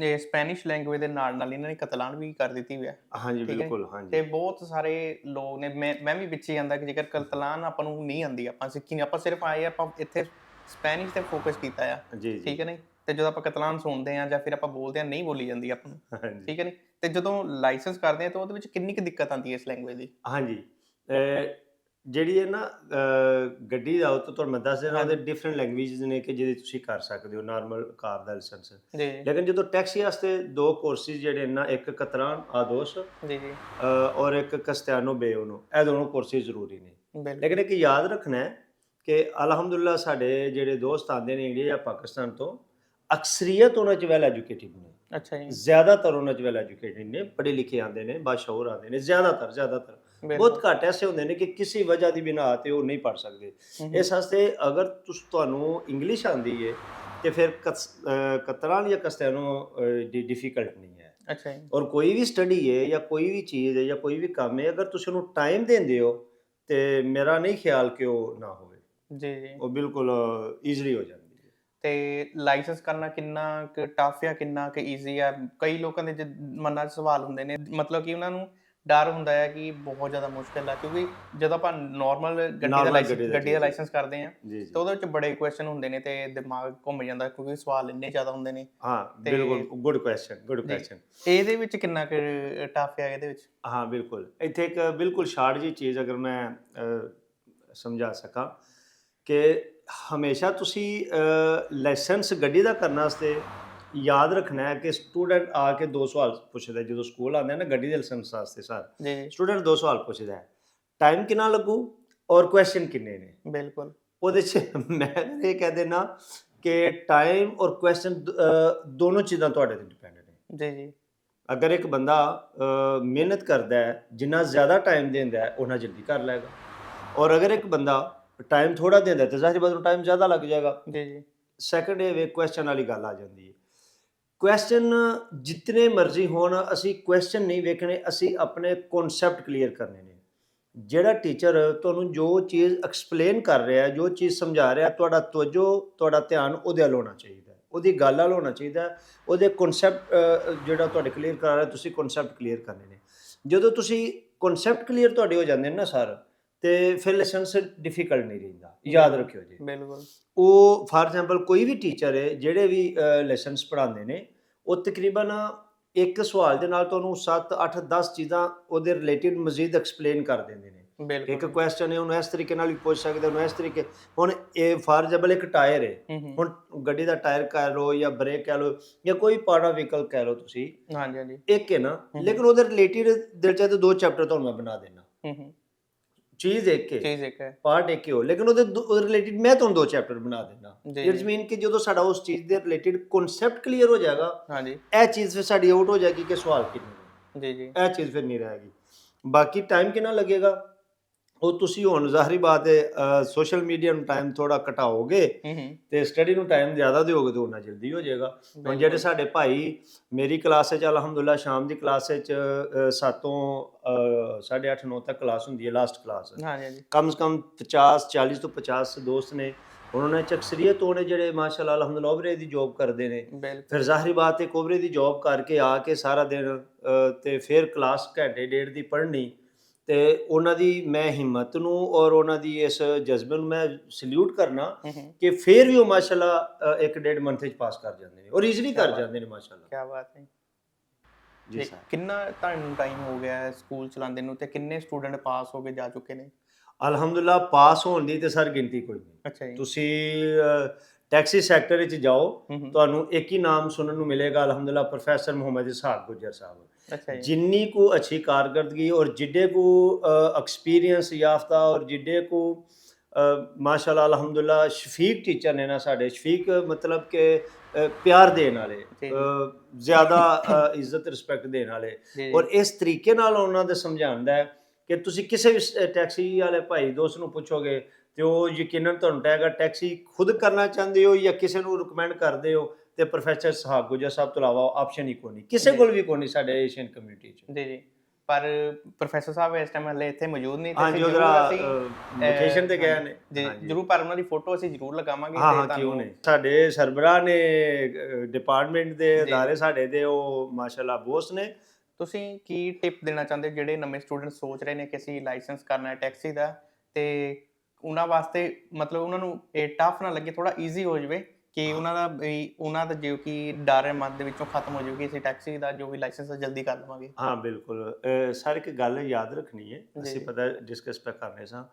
ਇਹ ਸਪੈਨਿਸ਼ ਲੈਂਗੁਏਜ ਦੇ ਨਾਲ ਨਾਲ ਇਹਨਾਂ ਨੇ ਕਤਲਾਨ ਵੀ ਕਰ ਦਿੱਤੀ ਹੋਈ ਹੈ ਹਾਂਜੀ। ਬਿਲਕੁਲ ਤੇ ਹਾਂਜੀ ਬਹੁਤ ਸਾਰੇ ਲੋਕ ਨੇ ਮੈਂ ਮੈਂ ਵੀ ਵਿੱਚ ਹੀ ਆਂਦਾ ਕਿ ਜੇਕਰ ਕਤਲਾਨ ਆਪਾਂ ਨੂੰ ਨਹੀਂ ਆਂਦੀ ਆਪਾਂ ਸਿੱਖੀ ਨਹੀਂ ਆਪਾਂ ਸਿਰਫ ਆਏ ਆਪਾਂ ਇੱਥੇ ਸਪੈਨਿਸ਼ ਤੇ ਫੋਕਸ ਕੀਤਾ ਆ। ਜੀ ਜੀ। ਠੀਕ ਹੈ ਨਹੀਂ? ਤੇ ਜਦੋਂ ਆਪਾਂ ਕਤਲਾਨ ਸੁਣਦੇ ਆ ਜਾਂ ਫਿਰ ਆਪਾਂ ਬੋਲਦੇ ਆ ਨਹੀਂ ਬੋਲੀ ਜਾਂਦੀ ਆਪਾਂ ਨੂੰ। ਠੀਕ ਹੈ ਨਹੀਂ? ਤੇ ਜਦੋਂ ਲਾਇਸੈਂਸ ਕਰਦੇ ਆ ਤਾਂ ਉਹਦੇ ਵਿੱਚ ਕਿੰਨੀ ਕੁ ਦਿੱਕਤ ਆਉਂਦੀ ਹੈ ਇਸ ਲੈਂਗੁਏਜ ਦੀ? ਹਾਂਜੀ। ਜਿਹੜੀ ਹੈ ਨਾ ਗੱਡੀ ਦਾ ਉਹ ਤੁਹਾਨੂੰ ਮੈਂ ਦੱਸ ਦੇਣਾ ਉਹਦੇ ਡਿਫਰੈਂਟ ਲੈਂਗੁਏਜਸ ਨੇ ਕਿ ਜਿਹਦੇ ਤੁਸੀਂ ਕਰ ਸਕਦੇ ਹੋ ਨਾਰਮਲ ਕਾਰ ਦਾ ਲਾਇਸੈਂਸ ਲੇਕਿਨ ਜਦੋਂ ਟੈਕਸੀ ਵਾਸਤੇ ਦੋ ਕੋਰਸਿਸ ਜਿਹੜੇ ਨਾ ਇੱਕ ਕਤਰਾਨ ਆਦੋਸ ਜੀ ਜੀ। ਔਰ ਇੱਕ ਕਸਤਿਆਨੋ ਬੇਓਨੋ ਇਹ ਦੋਨੋਂ ਕੋਰਸਿਸ ਜ਼ਰੂਰੀ ਨੇ। ਲੇਕਿਨ ਇੱਕ ਯਾਦ ਰੱਖਣਾ ਹੈ ਕਿ ਅਲਹਮਦੁਲਿਲਾ ਸਾਡੇ ਜਿਹੜੇ ਦੋਸਤ ਆਉਂਦੇ ਨੇ ਇੰਡੀਆ ਜਾਂ ਪਾਕਿਸਤਾਨ ਤੋਂ ਅਕਸਰੀਅਤ ਉਹਨਾਂ ਚ ਵੈਲ ਐਜੂਕੇਟਿਡ ਨੇ। ਅੱਛਾ ਜੀ। ਜ਼ਿਆਦਾਤਰ ਉਹਨਾਂ ਚ ਵੈਲ ਐਜੂਕੇਟਿਡ ਨੇ ਪੜ੍ਹੇ ਲਿਖੇ ਆਉਂਦੇ ਨੇ ਬਾਸ਼ਾਉਰ ਆਉਂਦੇ ਨੇ ਜ਼ਿਆਦਾਤਰ ਜ਼ਿਆਦਾਤਰ। ਬਹੁਤ ਘੱਟ ਐਸੇ ਹੁੰਦੇ ਨੇ ਕਿ ਕਿਸੇ ਵਜ੍ਹਾ ਦੀ ਬਿਨਾ ਤੇ ਉਹ ਨਹੀਂ ਪੜ ਸਕਦੇ। ਇਸ ਵਾਸਤੇ ਅਗਰ ਤੁਸ ਤੁਹਾਨੂੰ ਇੰਗਲਿਸ਼ ਆਉਂਦੀ ਹੈ ਤੇ ਫਿਰ ਕਤਰਾਨ ਜਾਂ ਕਸਤਿਆਨੋ ਦੀ ਡਿਫਿਕਲਟ ਨਹੀਂ ਹੈ। ਅੱਛਾ ਜੀ। ਔਰ ਕੋਈ ਵੀ ਸਟੱਡੀ ਹੈ ਜਾਂ ਕੋਈ ਵੀ ਚੀਜ਼ ਹੈ ਜਾਂ ਕੋਈ ਵੀ ਕੰਮ ਹੈ ਅਗਰ ਤੁਸੀਂ ਉਹਨੂੰ ਟਾਈਮ ਦਿੰਦੇ ਹੋ ਤੇ ਮੇਰਾ ਨਹੀਂ ਖਿਆਲ ਕਿ ਉਹ ਨਾ ਹੋਵੇ। ਜੀ ਜੀ। ਉਹ ਬਿਲਕੁਲ ਈਜ਼ੀਲੀ ਹੋ ਜਾਂਦੀ ਹੈ। ਤੇ ਲਾਇਸੈਂਸ ਕਰਨਾ ਕਿੰਨਾ ਕੁ ਟਫ ਆ ਕਿੰਨਾ ਕੁ ਈਜ਼ੀ ਆ? ਕਈ ਲੋਕਾਂ ਦੇ ਮਨਾਂ 'ਚ ਸਵਾਲ ਹੁੰਦੇ ਨੇ ਮਤਲਬ ਕਿ ਉਹਨਾਂ ਨੂੰ ਡਰ ਹੁੰਦਾ ਹੈ ਕਿ ਬਹੁਤ ਜ਼ਿਆਦਾ ਮੁਸ਼ਕਿਲ ਆ ਕਿਉਂਕਿ ਜਦੋਂ ਆਪਾਂ ਨਾਰਮਲ ਗੱਡੀ ਦਾ ਲਾਇਸੈਂਸ ਗੱਡੀ ਦਾ ਲਾਇਸੈਂਸ ਕਰਦੇ ਆ ਤਾਂ ਉਹਦੇ ਵਿੱਚ ਬੜੇ ਕੁਐਸਚਨ ਹੁੰਦੇ ਨੇ ਤੇ ਦਿਮਾਗ ਘੁੰਮ ਜਾਂਦਾ ਕਿਉਂਕਿ ਸਵਾਲ ਇੰਨੇ ਜ਼ਿਆਦਾ ਹੁੰਦੇ ਨੇ। ਹਾਂ ਬਿਲਕੁਲ ਗੁੱਡ ਕੁਐਸਚਨ ਗੁੱਡ। ਕੁਐਸਚਨ ਇਹਦੇ ਵਿੱਚ ਕਿੰਨਾ ਕੁ ਟਫ ਆ ਇਹਦੇ ਵਿੱਚ? ਹਾਂ ਬਿਲਕੁਲ। ਇੱਥੇ ਇੱਕ ਬਿਲਕੁਲ ਸ਼ਾਰਟ ਜੀ ਚੀਜ਼ ਅਗਰ ਮੈਂ ਸਮਝਾ ਸਕਾਂ ਕਿ ਹਮੇਸ਼ਾ ਤੁਸੀਂ ਲਾਇਸੈਂਸ ਗੱਡੀ ਦਾ ਕਰਨ ਵਾਸਤੇ ਯਾਦ ਰੱਖਣਾ ਹੈ ਕਿ ਸਟੂਡੈਂਟ ਆ ਕੇ ਦੋ ਸਵਾਲ ਪੁੱਛਦਾ। ਜਦੋਂ ਸਕੂਲ ਆਉਂਦੇ ਨਾ ਗੱਡੀ ਦੇ ਲਾਇਸੈਂਸ ਵਾਸਤੇ ਸਰ ਸਟੂਡੈਂਟ ਦੋ ਸਵਾਲ ਪੁੱਛਦਾ ਹੈ। ਟਾਈਮ ਕਿੰਨਾ ਲੱਗੂ ਔਰ ਕੁਐਸਚਨ ਕਿੰਨੇ ਨੇ? ਬਿਲਕੁਲ। ਉਹਦੇ ਚ ਮੈਂ ਇਹ ਕਹਿ ਦੇਣਾ ਕਿ ਟਾਈਮ ਔਰ ਕੁਐਸਚਨ ਦੋਨੋਂ ਚੀਜ਼ਾਂ ਤੁਹਾਡੇ ਤੇ ਡਿਪੈਂਡ ਨੇ। ਜੀ ਜੀ। ਅਗਰ ਇੱਕ ਬੰਦਾ ਮਿਹਨਤ ਕਰਦਾ ਹੈ ਜਿੰਨਾ ਜ਼ਿਆਦਾ ਟਾਈਮ ਦਿੰਦਾ ਹੈ ਉਹਨਾਂ ਜਲਦੀ ਕਰ ਲਏਗਾ। ਔਰ ਅਗਰ ਇੱਕ ਬੰਦਾ ਟਾਈਮ ਥੋੜਾ ਦਿੰਦਾ ਤਾਂ ਜ਼ਾਹਿਰ ਬਾਤ ਨੂੰ ਟਾਈਮ ਜ਼ਿਆਦਾ ਲੱਗ ਜਾਏਗਾ। ਜੀ ਜੀ। ਸੈਕੰਡ ਇਹ ਵੇ ਕੁਐਸਚਨ ਵਾਲੀ ਗੱਲ ਆ ਜਾਂਦੀ ਹੈ। ਕੁਐਸਚਨ ਜਿੰਨੇ ਮਰਜ਼ੀ ਹੋਣ ਅਸੀਂ ਕੁਐਸਚਨ ਨਹੀਂ ਵੇਖਣੇ ਅਸੀਂ ਆਪਣੇ ਕਨਸੈਪਟ ਕਲੀਅਰ ਕਰਨੇ ਨੇ। ਜਿਹੜਾ ਟੀਚਰ ਤੁਹਾਨੂੰ ਜੋ ਚੀਜ਼ ਐਕਸਪਲੇਨ ਕਰ ਰਿਹਾ ਜੋ ਚੀਜ਼ ਸਮਝਾ ਰਿਹਾ ਤੁਹਾਡਾ ਤਵੱਜੋ ਤੁਹਾਡਾ ਧਿਆਨ ਉਹਦੇ ਵੱਲ ਹੋਣਾ ਚਾਹੀਦਾ ਉਹਦੀ ਗੱਲ ਵੱਲ ਹੋਣਾ ਚਾਹੀਦਾ ਉਹਦੇ ਕਨਸੈਪਟ ਜਿਹੜਾ ਤੁਹਾਡੇ ਕਲੀਅਰ ਕਰਾ ਰਿਹਾ ਤੁਸੀਂ ਕਨਸੈਪਟ ਕਲੀਅਰ ਕਰਨੇ ਨੇ। ਜਦੋਂ ਤੁਸੀਂ ਕਨਸੈਪਟ ਕਲੀਅਰ ਤੁਹਾਡੇ ਹੋ ਜਾਂਦੇ ਨੇ ਨਾ ਸਰ ਤੇ ਫਿਰ ਲਾਇਸੈਂਸ ਡਿਫਿਕਲਟ ਨਹੀਂ ਰਹਿੰਦਾ। ਯਾਦ ਰੱਖਿਓ ਜੀ। ਬਿਲਕੁਲ। ਉਹ ਫਾਰ ਐਗਜ਼ਾਮਪਲ ਕੋਈ ਵੀ ਟੀਚਰ ਹੈ ਜਿਹੜੇ ਵੀ ਲੈਸਨਸ ਪੜ੍ਹਾਉਂਦੇ ਨੇ ਉਹ ਤਕਰੀਬਨ ਇੱਕ ਸਵਾਲ ਦੇ ਨਾਲ ਤੁਹਾਨੂੰ 7 8 10 ਚੀਜ਼ਾਂ ਉਹਦੇ ਰਿਲੇਟਿਡ ਮਜ਼ੀਦ ਐਕਸਪਲੇਨ ਕਰ ਦਿੰਦੇ ਨੇ। ਇੱਕ ਕੁਐਸਚਨ ਹੈ ਉਹਨੂੰ ਇਸ ਤਰੀਕੇ ਨਾਲ ਵੀ ਪੁੱਛ ਸਕਦੇ ਉਹਨੂੰ ਇਸ ਤਰੀਕੇ ਹੁਣ ਇਹ ਫਾਰ ਐਗਜ਼ਾਮਪਲ ਇੱਕ ਟਾਇਰ ਹੈ। ਹੂੰ ਹੂੰ। ਹੁਣ ਗੱਡੀ ਦਾ ਟਾਇਰ ਕਹਿ ਲਓ ਜਾਂ ਬ੍ਰੇਕ ਕਹਿ ਲਓ ਜਾਂ ਕੋਈ ਪਾਰਟ ਆਫ ਵਹੀਕਲ ਕਹਿ ਲਓ ਤੁਸੀਂ। ਹਾਂਜੀ ਹਾਂਜੀ। ਇੱਕ ਹੈ ਨਾ। ਲੇਕਿਨ ਉਹਦੇ ਰਿਲੇਟਿਡ ਦਿਲ ਚਾਹਤੇ ਦੋ ਚੈਪਟਰ ਤੁਹਾਨੂੰ ਮੈਂ ਬਣਾ ਦੇਣਾ ਹੂੰ ਹੂੰ। ਚੀਜ਼ ਇੱਕ ਹੈ ਚੀਜ਼ ਇੱਕ ਹੈ। ਪਾਰਟ ਇੱਕ ਹੀ ਹੋ ਲੇਕਿਨ ਉਹਦੇ ਰਿਲੇਟਡ ਮੈਂ ਤੁਹਾਨੂੰ ਦੋ ਚੈਪਟਰ ਬਣਾ ਜੀ, ਇਟਸ। ਮੀਨ ਕਿ ਜਦੋਂ ਸਾਡਾ ਉਸ ਚੀਜ਼ ਦੇ ਰਿਲੇਟਡ ਕਨਸੈਪਟ ਕਲੀਅਰ ਹੋ ਜਾਏਗਾ ਹਾਂਜੀ। ਇਹ ਚੀਜ਼ ਫਿਰ ਸਾਡੀ ਆਊਟ ਹੋ ਜਾਏਗੀ ਕਿ ਸਵਾਲ ਕਿੰਨੇ ਜੀ ਜੀ। ਇਹ ਚੀਜ਼ ਫਿਰ ਨਹੀਂ ਰਹੇਗੀ। ਬਾਕੀ ਟਾਈਮ ਕਿੰਨਾ ਲੱਗੇਗਾ? ਉਹ ਤੁਸੀਂ ਹੁਣ ਜ਼ਾਹਰੀ ਬਾਤ ਹੈ ਸੋਸ਼ਲ ਮੀਡੀਆ ਨੂੰ ਟਾਈਮ ਥੋੜਾ ਘਟਾਓਗੇ ਤੇ ਸਟੱਡੀ ਨੂੰ ਟਾਈਮ ਜ਼ਿਆਦਾ ਦਿਓਗੇ ਤਾਂ ਉਹਨਾਂ ਜਲਦੀ ਹੋ ਜਾਏਗਾ। ਹੁਣ ਜਿਹੜੇ ਸਾਡੇ ਭਾਈ ਮੇਰੀ ਕਲਾਸ ਵਿੱਚ ਅਲਹਮਦੁਲਿਲਾ ਸ਼ਾਮ ਦੀ ਕਲਾਸ ਵਿੱਚ ਅ, ਸਾਤੋਂ 8:30 9 ਤੱਕ ਕਲਾਸ ਹੁੰਦੀ ਹੈ ਲਾਸਟ ਕਲਾਸ ਹਾਂਜੀ ਕਮ ਸੇ ਕਮ 50 40 ਤੋਂ 50 ਦੋਸਤ ਨੇ। ਉਹਨਾਂ ਨੇ ਚ ਅਕਸਰੀਅਤ ਉਹਨੇ ਜਿਹੜੇ ਮਾਸ਼ਾਅੱਲਾ ਅਲਹਮਦੁਲਿਲਾ ਓਵਰੇ ਦੀ ਜੌਬ ਕਰਦੇ ਨੇ। ਫਿਰ ਜ਼ਾਹਰੀ ਬਾਤ ਹੈ ਕੋਬਰੇ ਦੀ ਜੌਬ ਕਰਕੇ ਆ ਕੇ ਸਾਰਾ ਦਿਨ ਤੇ ਫਿਰ ਕਲਾਸ ਘੰਟੇ ਡੇਢ ਦੀ ਪੜ੍ਹਨੀ। ਤੇ ਉਹਨਾਂ ਦੀ ਮੈਂ ਹਿੰਮਤ ਨੂੰ ਔਰ ਉਹਨਾਂ ਦੀ ਇਸ ਜਜ਼ਬੇ ਨੂੰ ਮੈਂ ਸਲੂਟ ਕਰਨਾ ਕਿ ਫਿਰ ਵੀ ਉਹ ਮਾਸ਼ਾਅੱਲਾ ਇੱਕ ਡੇਢ ਮੰਥ ਵਿੱਚ ਪਾਸ ਕਰ ਜਾਂਦੇ ਨੇ ਔਰ ਈਜ਼ੀਲੀ ਕਰ। ਜਾਂਦੇ ਨੇ ਮਾਸ਼ਾਅੱਲਾ। ਕੀ ਬਾਤ ਹੈ। ਜੀ ਸਰ। ਕਿੰਨਾ ਤੁਹਾਨੂੰ ਟਾਈਮ ਹੋ ਗਿਆ ਹੈ ਸਕੂਲ ਚਲਾਉਂਦੇ ਨੂੰ ਤੇ ਕਿੰਨੇ ਸਟੂਡੈਂਟ ਪਾਸ ਹੋ ਕੇ ਜਾ ਚੁੱਕੇ ਨੇ? ਅਲਹਮਦੁਲਿਲਾ ਪਾਸ ਹੋਣ ਦੀ ਤੇ ਸਰ ਗਿਣਤੀ ਕੋਈ ਨਹੀਂ। ਅੱਛਾ ਜੀ। ਤੁਸੀਂ ਟੈਕਸੀ ਸੈਕਟਰ ਵਿੱਚ ਜਾਓ ਤੁਹਾਨੂੰ ਇੱਕ ਹੀ ਨਾਮ ਸੁਣਨ ਨੂੰ ਮਿਲੇਗਾ ਅਲਹਮਦੁਲਿਲਾ ਪ੍ਰੋਫੈਸਰ ਮੁਹੰਮਦ ਇਸਹਾਕ ਗੁਜਰ ਸਾਹਿਬ। ਅੱਛਾ ਜੀ। ਜਿੰਨੀ ਕੋ ਅੱਛੀ ਕਾਰਗਰਦਗੀ ਔਰ ਜਿੱਡੇ ਕੋ ਐਕਸਪੀਰੀਅੰਸ ਯਾਫਤਾ ਔਰ ਜਿੱਡੇ ਕੋ ਮਾਸ਼ਾਅੱਲਾ ਅਲਹਮਦੁਲਿਲਾ ਸ਼ਫੀਕ ਟੀਚਰ ਨੇ ਨਾ ਸਾਡੇ ਸ਼ਫੀਕ ਮਤਲਬ ਕਿ ਪਿਆਰ ਦੇਣ ਵਾਲੇ ਜ਼ਿਆਦਾ ਇੱਜ਼ਤ ਰਿਸਪੈਕਟ ਦੇਣ ਵਾਲੇ। ਔਰ ਇਸ ਤਰੀਕੇ ਨਾਲ ਉਹਨਾਂ ਦੇ ਸਮਝਾਉਂਦਾ ਹੈ ਕਿ ਤੁਸੀਂ ਕਿਸੇ ਵੀ ਟੈਕਸੀ ਵਾਲੇ ਭਾਈ ਦੋਸਤ ਨੂੰ ਪੁੱਛੋਗੇ ਤੇ ਉਹ ਯਕੀਨਨ ਤੁਹਾਨੂੰ ਕਹੇਗਾ ਟੈਕਸੀ ਖੁਦ ਕਰਨਾ ਚਾਹੁੰਦੇ ਹੋ ਜਾਂ ਕਿਸੇ ਨੂੰ ਰეკਮੈਂਡ ਕਰਦੇ ਹੋ? ਤੇ ਪ੍ਰੋਫੈਸਰ ਸਾਹਬ ਗੁਜਰ ਸਾਹਿਬ ਤੋਂ ਇਲਾਵਾ ਆਪਸ਼ਨ ਹੀ ਕੋਈ ਨਹੀਂ। ਕਿਸੇ। ਕੋਲ ਵੀ ਕੋਈ ਨਹੀਂ ਸਾਡੇ ਏਸ਼ੀਅਨ ਕਮਿਊਨਿਟੀ 'ਚ। ਜੀ ਜੀ। ਪਰ ਪ੍ਰੋਫੈਸਰ ਸਾਹਿਬ ਇਸ ਟਾਈਮ ਹਲੇ ਇੱਥੇ ਮੌਜੂਦ ਨਹੀਂ ਹਾਂਜੀ ਅਸੀਂ ਜ਼ਰੂਰ ਅਸੀਂ ਲੋਕੇਸ਼ਨ ਤੇ ਗਏ ਨੇ। ਜੀ। ਜਰੂਰ ਪਰ ਉਹਨਾਂ ਦੀ ਫੋਟੋ ਅਸੀਂ ਜਰੂਰ ਲਗਾਵਾਂਗੇ ਤੇ ਨਹੀਂ। ਸਾਡੇ ਸਰਬਰਾਹ ਨੇ ਡਿਪਾਰਟਮੈਂਟ ਦੇ। ਅਦਾਰੇ ਸਾਡੇ ਦੇ ਉਹ ਮਾਸ਼ਾਅੱਲਾ ਬੋਸ ਨੇ। ਤੁਸੀਂ ਕੀ ਟਿਪ ਦੇਣਾ ਚਾਹੁੰਦੇ ਜਿਹੜੇ ਨਵੇਂ ਸਟੂਡੈਂਟ ਸੋਚ ਰਹੇ ਨੇ ਕਿ ਅਸੀਂ ਲਾਇਸੈਂਸ ਕਰਨਾ ਹੈ ਟੈਕਸੀ ਦਾ ਤੇ ਉਹਨਾਂ ਵਾਸਤੇ ਮਤਲਬ ਉਹਨਾਂ ਨੂੰ ਇਹ ਟਫ ਨਾ ਲੱਗੇ ਥੋੜਾ ਈਜ਼ੀ ਹੋ ਜਾਵੇ। ਕਿ ਉਹਨਾਂ ਦਾ ਵੀ ਉਹਨਾਂ ਦਾ ਜੋ ਕਿ ਡਰ ਹੈ ਮਨ ਦੇ ਵਿੱਚੋਂ ਖਤਮ ਹੋ ਜਾਊ ਕਿ ਅਸੀਂ ਟੈਕਸੀ ਦਾ ਜੋ ਵੀ ਲਾਇਸੈਂਸ ਹੈ ਜਲਦੀ ਕਰ ਲਵਾਂਗੇ। ਹਾਂ ਬਿਲਕੁਲ। ਸਰ ਇੱਕ ਗੱਲ ਯਾਦ ਰੱਖਣੀ ਹੈ ਅਸੀਂ। ਪਤਾ ਡਿਸਕਸ ਪੈ ਕਰਨੇ ਸਾਂ।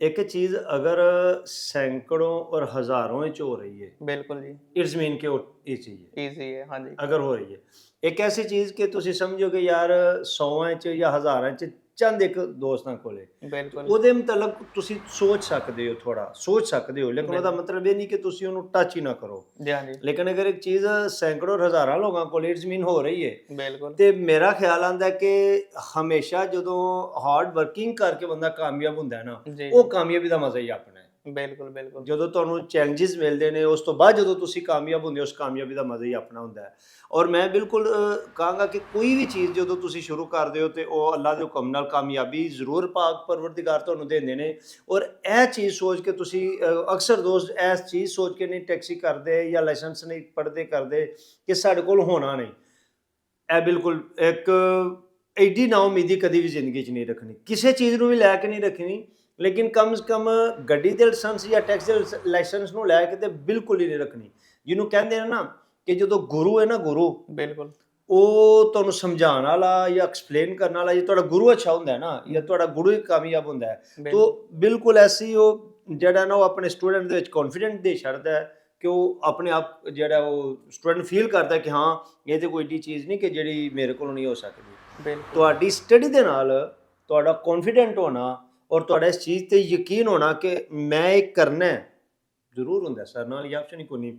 ਇੱਕ ਚੀਜ਼ ਅਗਰ ਸੈਂਕੜੋਂ ਔਰ ਹਜ਼ਾਰਾਂ ਵਿੱਚ ਹੋ ਰਹੀ ਹੈ ਬਿਲਕੁਲ ਜੀ। ਇਟਸ ਮੀਨ ਕਿ ਉਹ ਇਹ ਚੀਜ਼ ਹੈ। ਈਜ਼ੀ ਹੈ ਹਾਂਜੀ। ਅਗਰ ਹੋ ਰਹੀ ਹੈ। ਇੱਕ ਐਸੀ ਚੀਜ਼ ਕਿ ਤੁਸੀਂ ਸਮਝੋ ਕਿ ਯਾਰ 100 ਚ ਜਾਂ ਹਜ਼ਾਰਾਂ ਚ ਚੰਦ ਇੱਕ ਦੋਸਤਾਂ ਕੋਲੇ। ਬਿਲਕੁਲ। ਉਹਦੇ ਮੁਤਲਕ ਤੁਸੀਂ ਸੋਚ ਸਕਦੇ ਹੋ ਥੋੜਾ ਸੋਚ ਸਕਦੇ ਹੋ ਲੇਕਿਨ ਉਹਦਾ ਮਤਲਬ ਇਹ ਨਹੀਂ ਕਿ ਤੁਸੀਂ ਉਹਨੂੰ ਟੱਚ ਹੀ ਨਾ ਕਰੋ। ਜੀ ਹਾਂਜੀ ਲੇਕਿਨ ਅਗਰ ਇੱਕ ਚੀਜ਼ ਸੈਂਕੜੋਂ ਹਜ਼ਾਰਾਂ ਲੋਕਾਂ ਕੋਲ ਇਟਸ ਮੀਨ ਹੋ ਰਹੀ ਹੈ। ਬਿਲਕੁਲ। ਤੇ ਮੇਰਾ ਖਿਆਲ ਆਂਦਾ ਕਿ ਹਮੇਸ਼ਾ ਜਦੋਂ ਹਾਰਡ ਵਰਕਿੰਗ ਕਰਕੇ ਬੰਦਾ ਕਾਮਯਾਬ ਹੁੰਦਾ ਹੈ ਨਾ ਉਹ ਕਾਮਯਾਬੀ ਦਾ ਮਜ਼ਾ ਹੀ ਆਪਣਾ ਬਿਲਕੁਲ ਬਿਲਕੁਲ। ਜਦੋਂ ਤੁਹਾਨੂੰ ਚੈਲੰਜਸ ਮਿਲਦੇ ਨੇ, ਉਸ ਤੋਂ ਬਾਅਦ ਜਦੋਂ ਤੁਸੀਂ ਕਾਮਯਾਬ ਹੁੰਦੇ ਹੋ, ਉਸ ਕਾਮਯਾਬੀ ਦਾ ਮਜ਼ਾ ਹੀ ਆਪਣਾ ਹੁੰਦਾ ਹੈ। ਔਰ ਮੈਂ ਬਿਲਕੁਲ ਕਹਾਂਗਾ ਕਿ ਕੋਈ ਵੀ ਚੀਜ਼ ਜਦੋਂ ਤੁਸੀਂ ਸ਼ੁਰੂ ਕਰਦੇ ਹੋ ਤੇ ਉਹ ਅੱਲਾ ਦੇ ਹੁਕਮ ਨਾਲ ਕਾਮਯਾਬੀ ਜ਼ਰੂਰ ਪਾਕ ਪਰਵਰਦੀਗਾਰ ਤੁਹਾਨੂੰ ਦਿੰਦੇ ਨੇ। ਔਰ ਇਹ ਚੀਜ਼ ਸੋਚ ਕੇ ਤੁਸੀਂ ਅਕਸਰ ਦੋਸਤ ਇਸ ਚੀਜ਼ ਸੋਚ ਕੇ ਨਹੀਂ ਟੈਕਸੀ ਕਰਦੇ ਜਾਂ ਲਾਇਸੈਂਸ ਨਹੀਂ ਪੜਦੇ ਕਰਦੇ ਕਿ ਸਾਡੇ ਕੋਲ ਹੋਣਾ ਨਹੀਂ। ਇਹ ਬਿਲਕੁਲ ਇੱਕ ਐਡੀ ਨਾ ਉਮੀਦੀ ਕਦੀ ਵੀ ਜ਼ਿੰਦਗੀ 'ਚ ਨਹੀਂ ਰੱਖਣੀ। ਕਿਸੇ ਚੀਜ਼ ਨੂੰ ਵੀ ਲੈ ਕੇ ਨਹੀਂ ਰੱਖਣੀ ਲੇਕਿਨ ਕਮ ਸੇ ਕਮ ਗੱਡੀ ਦੇ ਲਾਇਸੈਂਸ ਜਾਂ ਟੈਕਸੀ ਦੇ ਲਾਇਸੈਂਸ ਨੂੰ ਲੈ ਕੇ ਤੇ ਬਿਲਕੁਲ ਹੀ ਨਹੀਂ ਰੱਖਣੀ। ਜਿਹਨੂੰ ਕਹਿੰਦੇ ਨੇ ਨਾ ਕਿ ਜਦੋਂ ਗੁਰੂ ਹੈ ਨਾ ਗੁਰੂ ਬਿਲਕੁਲ। ਉਹ ਤੁਹਾਨੂੰ ਸਮਝਾਉਣ ਵਾਲਾ ਜਾਂ ਐਕਸਪਲੇਨ ਕਰਨ ਵਾਲਾ ਜੇ ਤੁਹਾਡਾ ਗੁਰੂ ਅੱਛਾ ਹੁੰਦਾ ਹੈ ਨਾ ਜਾਂ ਤੁਹਾਡਾ ਗੁਰੂ ਹੀ ਕਾਮਯਾਬ ਹੁੰਦਾ ਹੈ। ਤੋ ਬਿਲਕੁਲ। ਐਸੀ ਉਹ ਜਿਹੜਾ ਨਾ ਉਹ ਆਪਣੇ ਸਟੂਡੈਂਟ ਦੇ ਵਿੱਚ ਕੌਨਫੀਡੈਂਟ ਦੇ ਛੱਡਦਾ ਹੈ ਕਿ ਉਹ ਆਪਣੇ ਆਪ ਜਿਹੜਾ ਉਹ ਸਟੂਡੈਂਟ ਫੀਲ ਕਰਦਾ ਕਿ ਹਾਂ ਇਹ ਤੇ ਕੋਈ ਏਡੀ ਚੀਜ਼ ਨਹੀਂ ਕਿ ਜਿਹੜੀ ਮੇਰੇ ਕੋਲੋਂ ਨਹੀਂ ਹੋ ਸਕਦੀ। ਤੁਹਾਡੀ ਸਟੱਡੀ ਦੇ ਨਾਲ ਤੁਹਾਡਾ ਕੌਨਫੀਡੈਂਟ ਹੋਣਾ ਔਰ ਤੁਹਾਡਾ ਇਸ ਚੀਜ਼ ਤੇ ਯਕੀਨ ਹੋਣਾ ਕਿ ਮੈਂ ਇਹ ਕਰਨਾ ਹੈ। ਜ਼ਰੂਰ ਹੁੰਦਾ ਸਰ ਨਾਲ ਇਹ ਆਪਸ਼ਨ ਹੀ ਕੋਈ ਨਹੀਂ।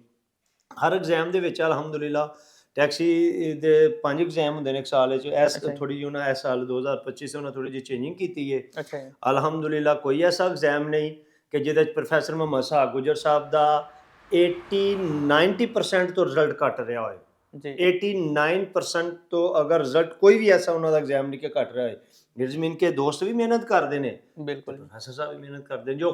ਹਰ ਐਗਜ਼ਾਮ ਦੇ ਵਿੱਚ ਅਲਹਮਦੁਲਿਲਾ ਟੈਕਸੀ ਦੇ ਪੰਜ ਐਗਜ਼ਾਮ ਹੁੰਦੇ ਨੇ ਇੱਕ ਸਾਲ ਵਿੱਚ। ਐਸ ਜੀ। ਥੋੜੀ ਜਿਹੀ ਉਹਨਾਂ ਇਸ ਸਾਲ 2025 ਸੇ ਉਹਨਾਂ ਥੋੜੀ ਜਿਹੀ ਚੇਂਜਿੰਗ ਕੀਤੀ ਹੈ। ਅੱਛਾ ਅਲਹਮਦੁਲਿਲਾ ਕੋਈ ਐਸਾ ਐਗਜ਼ਾਮ ਨਹੀਂ ਕਿ ਜਿਹਦੇ ਵਿੱਚ ਪ੍ਰੋਫੈਸਰ ਮੁਹੰਮਦ ਸਾਹਬ ਗੁਜਰ ਸਾਹਿਬ ਦਾ 80 90% ਤੋਂ ਰਿਜ਼ਲਟ ਘਟ ਰਿਹਾ ਹੋਏ। ਜੀ। 89% ਤੋਂ ਅਗਰ ਰਿਜ਼ਲਟ ਕੋਈ ਵੀ ਐਸਾ ਉਹਨਾਂ ਦਾ ਐਗਜ਼ਾਮ ਨਹੀਂ ਕਿ ਘਟ ਰਿਹਾ ਹੈ ਇਟਸ ਮੀਨ ਕਿ ਦੋਸਤ ਵੀ ਮਿਹਨਤ ਕਰਦੇ ਨੇ। ਬਿਲਕੁਲ। ਪ੍ਰੋਫੈਸਰ ਸਾਹਿਬ ਵੀ ਮਿਹਨਤ ਕਰਦੇ ਨੇ ਜੋ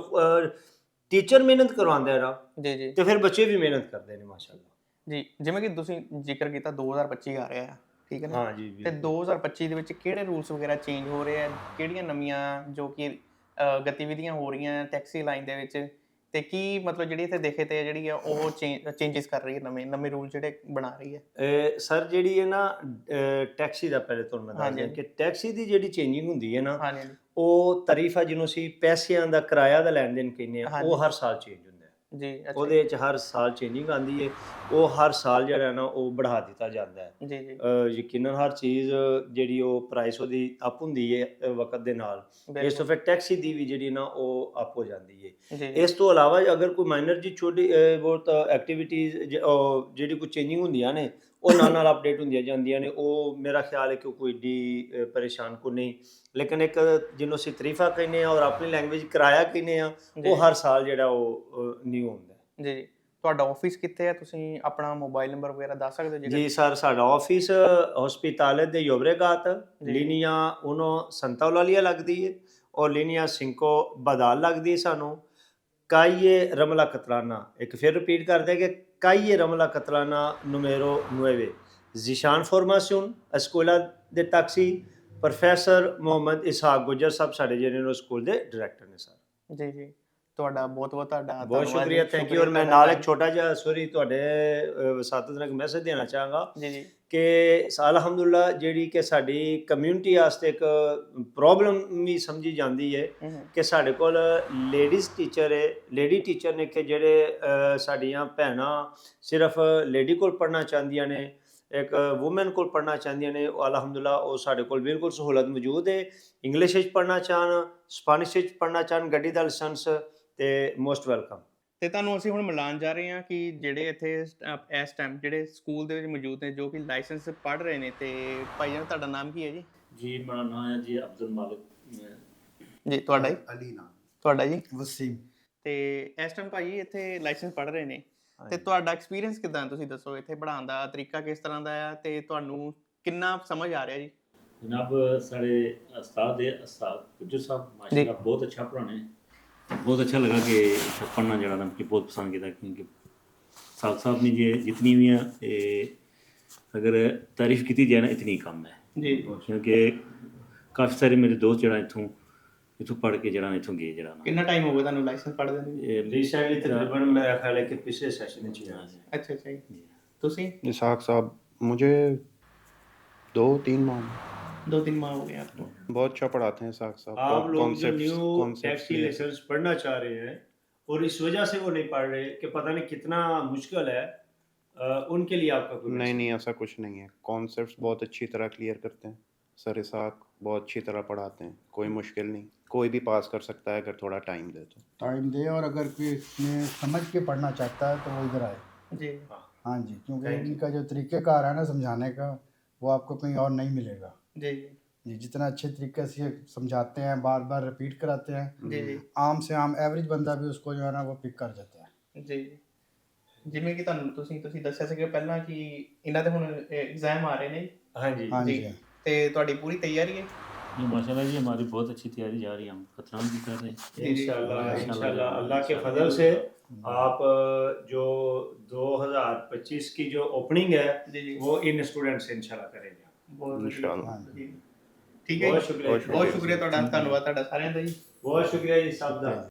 ਟੀਚਰ ਮਿਹਨਤ ਕਰਵਾਉਂਦੇ ਆ ਨਾ ਜੀ ਜੀ। ਤੇ ਫਿਰ ਬੱਚੇ ਵੀ ਮਿਹਨਤ ਕਰਦੇ ਨੇ ਮਾਸ਼ਾਅੱਲਾ। ਜੀ ਜਿਵੇਂ ਕਿ ਤੁਸੀਂ ਜ਼ਿਕਰ ਕੀਤਾ 2025 ਆ ਰਿਹਾ ਹੈ ਠੀਕ ਹੈ ਨਾ? ਹਾਂ ਜੀ ਤੇ 2025 ਦੇ ਵਿੱਚ ਕਿਹੜੇ ਰੂਲਸ ਵਗੈਰਾ ਚੇਂਜ ਹੋ ਰਹੇ ਆ? ਕਿਹੜੀਆਂ ਨਵੀਆਂ ਜੋ ਕਿ ਗਤੀਵਿਧੀਆਂ ਹੋ ਰਹੀਆਂ ਟੈਕਸੀ ਲਾਈਨ ਦੇ ਵਿੱਚ? ਤੇ ਕੀ ਮਤਲਬ ਜਿਹੜੀ ਇੱਥੇ ਦੇਖੇ ਤੇ ਜਿਹੜੀ ਆ ਉਹ ਚੇਂਜਸ ਕਰ ਰਹੀ ਹੈ ਨਵੇਂ ਨਵੇਂ ਰੂਲ ਜਿਹੜੇ ਬਣਾ ਰਹੀ ਹੈ ਸਰ ਜਿਹੜੀ ਹੈ ਨਾ ਟੈਕਸੀ ਦਾ ਪਹਿਲੇ ਤੁਹਾਨੂੰ ਮੈਂ ਦੱਸ ਦਿਆਂ। ਕਿ ਟੈਕਸੀ ਦੀ ਜਿਹੜੀ ਚੇਂਜਿੰਗ ਹੁੰਦੀ ਹੈ ਨਾ ਉਹ ਤਾਰੀਫਾ ਜਿਹਨੂੰ ਅਸੀਂ ਪੈਸਿਆਂ ਦਾ ਕਿਰਾਇਆ ਦਾ ਲੈਣ ਦੇਣ ਕਹਿੰਦੇ ਆ। ਉਹ ਹਰ ਸਾਲ ਚੇਂਜ ਜੀ ਅੱਛਾ ਉਹਦੇ ਵਿੱਚ ਹਰ ਸਾਲ ਚੇਂਜਿੰਗ ਆਂਦੀ ਹੈ ਉਹ ਹਰ ਸਾਲ ਜਿਹੜਾ ਨਾ ਉਹ ਵਧਾ ਦਿੱਤਾ ਜਾਂਦਾ ਹੈ ਜੀ ਜੀ। ਯਕੀਨਨ ਹਰ ਚੀਜ਼ ਜਿਹੜੀ ਉਹ ਪ੍ਰਾਈਸ ਉਹਦੀ ਅਪ ਹੁੰਦੀ ਹੈ ਵਕਤ ਦੇ ਨਾਲ। ਇਸ ਤੋਂ ਫਿਰ ਟੈਕਸੀ ਦੀ ਵੀ ਜਿਹੜੀ ਨਾ ਉਹ ਅਪ ਹੋ ਜਾਂਦੀ ਹੈ ਇਸ ਤੋਂ ਇਲਾਵਾ ਅਗਰ ਕੋਈ ਮਾਈਨਰ ਜੀ ਛੋਟੀ ਬਹੁਤ ਐਕਟੀਵਿਟੀਜ਼ ਜਿਹੜੀ ਕੋਈ ਚੇਂਜਿੰਗ ਹੁੰਦੀਆਂ ਨੇ ਉਹ ਨਾਲ ਨਾਲ ਅਪਡੇਟ ਹੁੰਦੀਆਂ ਜਾਂਦੀਆਂ ਨੇ ਉਹ ਮੇਰਾ ਖਿਆਲ ਹੈ ਕਿ ਉਹ ਕੋਈ ਡੀ ਪਰੇਸ਼ਾਨ ਕੋ ਨਹੀਂ। ਲੇਕਿਨ ਇੱਕ ਜਿਹਨੂੰ ਅਸੀਂ ਤਰੀਫਾ ਕਹਿੰਦੇ ਆ ਔਰ ਆਪਣੀ ਲੈਂਗੁਏਜ ਕਿਰਾਇਆ ਕਹਿੰਦੇ ਆ ਜੀ, ਉਹ ਹਰ ਸਾਲ ਜਿਹੜਾ ਉਹ ਨਿਊ ਹੁੰਦਾ। ਜੀ ਜੀ। ਤੁਹਾਡਾ ਆਫਿਸ ਕਿੱਥੇ ਹੈ? ਤੁਸੀਂ ਆਪਣਾ ਮੋਬਾਈਲ ਨੰਬਰ ਵਗੈਰਾ ਦੱਸ ਸਕਦੇ ਹੋ ਜੇਕਰ- ਜੀ ਸਰ ਸਾਡਾ ਆਫਿਸ ਹਸਪੀਟਾਲੇ ਦੇ ਯੋਬਰੇਗਾਤ ਜੀ। ਲੀਨੀਆ ਉਹਨੋਂ ਸੰਤਾਵਲਾਲੀਆ ਲੱਗਦੀ ਹੈ ਔਰ ਲੀਨੀਆ ਸਿੰਕੋ ਬਦਾਲ ਲੱਗਦੀ ਹੈ ਸਾਨੂੰ। ਕਾਈਏ ਰਮਲਾ ਕਤਲਾਨਾ। ਇੱਕ ਫਿਰ ਰਿਪੀਟ ਕਰਦੇ ਕਿ ਕਾਈਏ ਰਮਲਾ ਕਤਲਾਨਾ ਨੁਮੇਰੋ 9 ਜ਼ਿਸ਼ਾਨ ਫੋਰਮਾਸਿਓਨ ਸਕੂਲਾ ਦੇ ਟੈਕਸੀ, ਪ੍ਰੋਫੈਸਰ ਮੁਹੰਮਦ ਇਸਾਕ ਗੁਜਰ ਸਾਹਿਬ ਸਾਡੇ ਜਿਹੜੇ ਨੇ ਸਕੂਲ ਦੇ ਡਾਇਰੈਕਟਰ ਨੇ ਸਰ। ਜੀ ਜੀ। ਤੁਹਾਡਾ ਬਹੁਤ ਬਹੁਤ ਤੁਹਾਡਾ ਬਹੁਤ ਸ਼ੁਕਰੀਆ ਥੈਂਕ ਯੂ ਔਰ ਮੈਂ ਨਾਲ ਇੱਕ ਛੋਟਾ ਜਿਹਾ ਸੋਰੀ ਤੁਹਾਡੇ ਨਾਲ ਇੱਕ ਮੈਸੇਜ ਦੇਣਾ ਚਾਹਾਂਗਾ ਜੀ ਜੀ। ਕਿ ਅਲਹਮਦੁਲਿਲਾ ਜਿਹੜੀ ਕਿ ਸਾਡੀ ਕਮਿਊਨਿਟੀ ਵਾਸਤੇ ਇੱਕ ਪ੍ਰੋਬਲਮ ਵੀ ਸਮਝੀ ਜਾਂਦੀ ਹੈ ਕਿ ਸਾਡੇ ਕੋਲ ਲੇਡੀਜ਼ ਟੀਚਰ ਹੈ ਲੇਡੀ ਟੀਚਰ ਨੇ ਕਿ ਜਿਹੜੇ ਸਾਡੀਆਂ ਭੈਣਾਂ ਸਿਰਫ ਲੇਡੀ ਕੋਲ ਪੜ੍ਹਨਾ ਚਾਹੁੰਦੀਆਂ ਨੇ ਇੱਕ ਔਮਨ ਕੋਲ ਪੜ੍ਹਨਾ ਚਾਹੁੰਦੀਆਂ ਨੇ ਉਹ ਅਲਹਮਦੁਲਿਲਾ ਉਹ ਸਾਡੇ ਕੋਲ ਬਿਲਕੁਲ ਸਹੂਲਤ ਮੌਜੂਦ ਹੈ ਇੰਗਲਿਸ਼ ਵਿੱਚ ਪੜ੍ਹਨਾ ਚਾਹਣ ਸਪੈਨਿਸ਼ ਵਿੱਚ ਪੜ੍ਹਨਾ ਚਾਹਣ ਗੱਡੀ ਦਾ ਲਾਇਸੈਂਸ ਤੇ ਮੋਸਟ ਵੈਲਕਮ ਤੇ ਤੁਹਾਨੂੰ ਅਸੀਂ ਹੁਣ ਮਿਲਾਨ ਜਾ ਰਹੇ ਹਾਂ ਕਿ ਜਿਹੜੇ ਇੱਥੇ ਇਸ ਟਾਈਮ ਜਿਹੜੇ ਸਕੂਲ ਦੇ ਵਿੱਚ ਮੌਜੂਦ ਨੇ ਜੋ ਕਿ ਲਾਇਸੈਂਸ ਪੜ੍ਹ ਰਹੇ ਨੇ ਤੇ ਭਾਈ ਜਾਨ ਤੁਹਾਡਾ ਨਾਮ ਕੀ ਹੈ ਜੀ? ਜੀ ਮੇਰਾ ਨਾਮ ਹੈ ਜੀ ਅਬਦੁਲ ਮਾਲਿਕ। ਜੀ ਤੁਹਾਡਾ ਜੀ? ਅਲੀ ਨਾਮ। ਤੁਹਾਡਾ ਜੀ? ਵਸੀਮ। ਤੇ ਇਸ ਟਾਈਮ ਭਾਈ ਇੱਥੇ ਲਾਇਸੈਂਸ ਪੜ੍ਹ ਰਹੇ ਨੇ। ਤੇ ਤੁਹਾਡਾ ਐਕਸਪੀਰੀਅੰਸ ਕਿਦਾਂ ਤੁਸੀਂ ਦੱਸੋ ਇੱਥੇ ਪੜ੍ਹਾਉਣ ਦਾ ਤਰੀਕਾ ਕਿਸ ਤਰ੍ਹਾਂ ਦਾ ਆ ਤੇ ਤੁਹਾਨੂੰ ਕਿੰਨਾ ਸਮਝ ਆ ਰਿਹਾ ਜੀ? ਜਨਾਬ ਸਾਡੇ ਉਸਤਾਦ ਦੇ ਉਸਤਾਦ ਗੁੱਜਰ ਸਾਹਿਬ ਮਾਸ਼ਾਅੱਲਾ ਬਹੁਤ ਅੱਛਾ ਪੜ੍ਹਾਉਂਦੇ बहुत अच्छा लगा कि पढ़ना जरा था मुझे बहुत पसंद किया क्योंकि साहब साहब ने ये जितनी भी हैं ये अगर तारीफ की जाए ना इतनी कम है ਜੀ क्योंकि काफ़ी सारे मेरे दोस्त जरा इतों इतों पढ़ के जरा इतों गए जरा ना ਕਿੰਨਾ ਟਾਈਮ ਹੋ ਗਿਆ ਤੁਹਾਨੂੰ ਲਾਇਸੈਂਸ ਪੜ੍ਹਦੇ ਨੂੰ ये ਰੀਸੈਂਟਲੀ ਤਕਰੀਬਨ ਮੇਰਾ ਖਿਆਲ ਹੈ ਕਿ ਪਿਛਲੇ ਸੈਸ਼ਨ ਵਿੱਚ ਹੀ ਆਇਆ ਸੀ ਅੱਛਾ ਅੱਛਾ ਜੀ ਤੁਸੀਂ इसाक साहब मुझे दो तीन माह दो तीन माह हो गए आपको। बहुत अच्छा पढ़ाते हैं इसाक साहब आप लोग जो न्यू टैक्सी लाइसेंस पढ़ना चाह रहे हैं और इस वजह से वो नहीं पढ़ रहे कि पता नहीं कितना मुश्किल है उनके लिए आपका कोई नहीं नहीं ऐसा कुछ नहीं है। कॉन्सेप्ट्स बहुत अच्छी तरह क्लियर करते हैं। सर इसाक बहुत अच्छी तरह पढ़ाते हैं कोई मुश्किल नहीं। कोई भी पास कर सकता है अगर थोड़ा टाइम दे तो। टाइम दे और अगर कोई इसमें समझ के पढ़ना चाहता है तो वो इधर आए। जी। हाँ जी क्योंकि. इनका जो तरीक़ेकार है ना समझाने का वो आपको कहीं और नहीं मिलेगा। जी जी जी जितना अच्छे तरीके से ये समझाते हैं बार बार रिपीट कराते हैं जी जी आम से आम एवरेज बंदा भी उसको जो है ना वो पिक कर जाता है ਜੀ ਜਿਵੇਂ ਕਿ ਤੁਹਾਨੂੰ ਤੁਸੀਂ ਤੁਸੀਂ ਦੱਸਿਆ ਸੀ ਕਿ ਪਹਿਲਾਂ ਕਿ ਇਹਨਾਂ ਦੇ ਹੁਣ ਐਗਜ਼ਾਮ ਆ ਰਹੇ ਨੇ हाँ जी हाँ जी। जी ਤੇ ਤੁਹਾਡੀ ਪੂਰੀ ਤਿਆਰੀ ਹੈ ये माशाल्लाह जी हमारी बहुत अच्छी तैयारी जा रही है हम खतरान भी कर रहे हैं जी, जी। इंशाल्लाह इंशाल्लाह। इंशाल्लाह अल्लाह के फजल से आप अ, जो 2025 की जो ओपनिंग है ਜੀ ਜੀ वो इन स्टूडेंट से इंशाल्लाह करेंगे ਬਹੁਤ ਠੀਕ ਹੈ ਬਹੁਤ ਸ਼ੁਕਰੀਆ ਤੁਹਾਡਾ। ਧੰਨਵਾਦ ਤੁਹਾਡਾ ਸਾਰਿਆਂ ਦਾ ਜੀ। ਬਹੁਤ ਸ਼ੁਕਰੀਆ ਜੀ ਸਭ ਦਾ।